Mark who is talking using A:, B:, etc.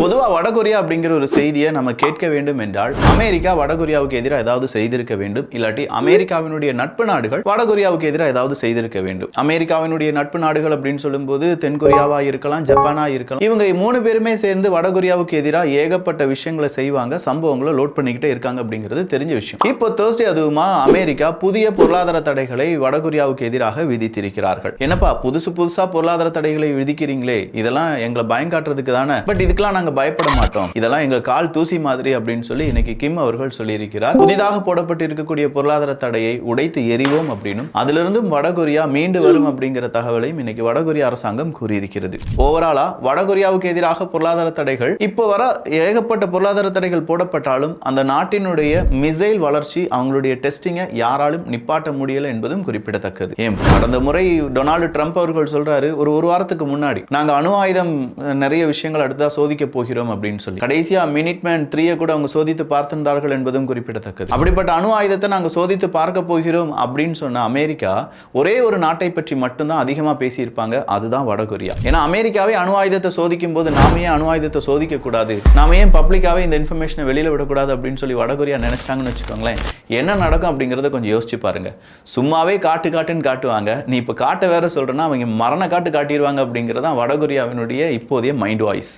A: பொதுவா வடகொரியா அப்படிங்கிற ஒரு செய்தியை நம்ம கேட்க வேண்டும் என்றால் அமெரிக்கா வடகொரியாவுக்கு எதிராக ஏதாவது செய்திருக்க வேண்டும். இல்லாட்டி அமெரிக்காவினுடைய நட்பு நாடுகள் வடகொரியாவுக்கு எதிராக ஏதாவது செய்திருக்க வேண்டும். அமெரிக்காவினுடைய நட்பு நாடுகள் அப்படின்னு சொல்லும்போது தென்கொரியாவா இருக்கலாம் ஜப்பானா இருக்கலாம். இவங்க மூணு பேருமே சேர்ந்து வடகொரியாவுக்கு எதிராக ஏகப்பட்ட விஷயங்களை செய்வாங்க சம்பவங்களை லோட் பண்ணிக்கிட்டே இருக்காங்க அப்படிங்கிறது தெரிஞ்ச விஷயம். இப்போ தேர்ஸ்டே அதுவுமா அமெரிக்கா புதிய பொருளாதார தடைகளை வடகொரியாவுக்கு எதிராக விதித்திருக்கிறார்கள். என்னப்பா புதுசு புதுசா பொருளாதார தடைகளை விதிக்கிறீங்களே? இதெல்லாம் எங்களை பயம் காட்டுறதுக்கு தானே? பட் இதுக்கெல்லாம் நாங்க பயப்பட மாட்டோம். இதெல்லாம் எங்க கால் தூசி மாதிரி அப்படின்னு சொல்லி இன்னைக்கு கிம் அவர்கள் சொல்லியிருக்கிறார். புதிதாக போடப்பட்டிருக்கக்கூடிய பொருளாதார தடையை உடைத்து எறிவோம் அப்படின்னும் அதிலிருந்தும் வடகொரியா மீண்டு வரும் அப்படிங்கிற தகவலையும் இன்னைக்கு வடகொரியா அரசாங்கம் கூறியிருக்கிறது. ஓவராலா வடகொரியாவுக்கு எதிராக பொருளாதார தடைகள் இப்போ வர ஏகப்பட்ட பொருளாதார தடைகள் போடப்பட்டாலும் அந்த நாட்டினுடைய மிசைல் வளர்ச்சி அவங்களுடைய டெஸ்டிங்கை யாராலும் நிப்பாட்ட முடியல என்பதும் குறிப்பிடத்தக்கது. ஏன்? கடந்த முறை டொனால்டு ட்ரம்ப் அவர்கள் சொல்றாரு ஒரு ஒரு வாரத்துக்கு முன்னாடி நாங்க அணு ஆயுதம் நிறைய விஷயங்கள் அடுத்ததாக சோதிக்க போகிறோம் அப்படின்னு சொல்லி. கடைசியா மினிட் மேன் த்ரீயை கூட அவங்க சோதித்து பார்த்திருந்தார்கள் என்பதும் குறிப்பிடத்தக்கது. அப்படிப்பட்ட அணு ஆயுதத்தை நாங்கள் சோதித்து பார்க்க போகிறோம் அப்படின்னு சொன்ன அமெரிக்கா ஒரே ஒரு நாட்டை பற்றி மட்டும்தான் அதிகமாக பேசியிருப்பாங்க. அதுதான் வடகொரியா ஏன்னா அமெரிக்காவே அணு ஆயுதத்தை சோதிக்கும் போது நாம ஏன் அணு ஆயுதத்தை சோதிக்க கூடாது நாம ஏன் பப்ளிக்காவே இந்த இன்ஃபர்மேஷனை வெளியில விடக்கூடாது அப்படின்னு சொல்லி வடகொரியா நினைச்சிட்டாங்கன்னு வச்சுக்கோங்களேன். என்ன நடக்கும் அப்படிங்கறத கொஞ்சம் யோசிச்சு பாருங்க. சும்மாவே காட்டு காட்டுன்னு காட்டுவாங்க. நீ இப்போ காட்ட வேற சொல்றேன்னா அவங்க மரண காட்டு காட்டிடுவாங்க அப்படிங்கறதான் வடகொரியாவினுடைய இப்போதைய மைண்ட் வாய்ஸ்